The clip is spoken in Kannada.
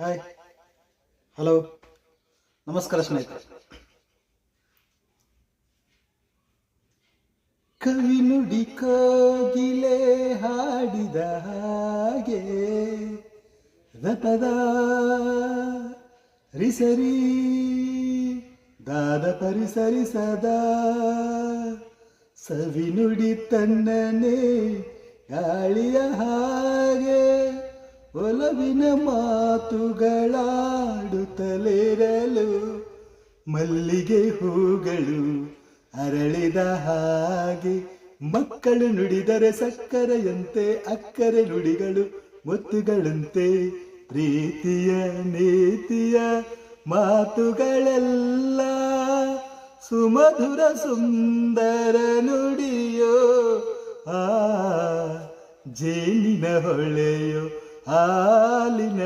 ಹಾಯ್ ಹಲೋ ನಮಸ್ಕಾರ ಸ್ನೇಹಿತರೆ. ಕವಿ ನುಡಿ ಕೋಗಿಲೆ ಹಾಡಿದ ಹಾಗೆ ರತದ ರಿಸರಿ, ದಾದ ಪರಿಸರಿಸದ ಸವಿ ನುಡಿ ತನ್ನನೆ ಗಾಳಿಯ ಹಾಗೆ ಒಲವಿನ ಮಾತುಗಳಾಡುತ್ತಲಿರಲು ಮಲ್ಲಿಗೆ ಹೂಗಳು ಅರಳಿದ ಹಾಗೆ ಮಕ್ಕಳು ನುಡಿದರೆ ಸಕ್ಕರೆಯಂತೆ ಅಕ್ಕರೆ ನುಡಿಗಳು ಒತ್ತುಗಳಂತೆ ಪ್ರೀತಿಯ ನೀತಿಯ ಮಾತುಗಳೆಲ್ಲ ಸುಮಧುರ ಸುಂದರ ನುಡಿಯೋ ಆ ಜೇನಿನ ಹೊಳೆಯೋ ಹಾಲಿನ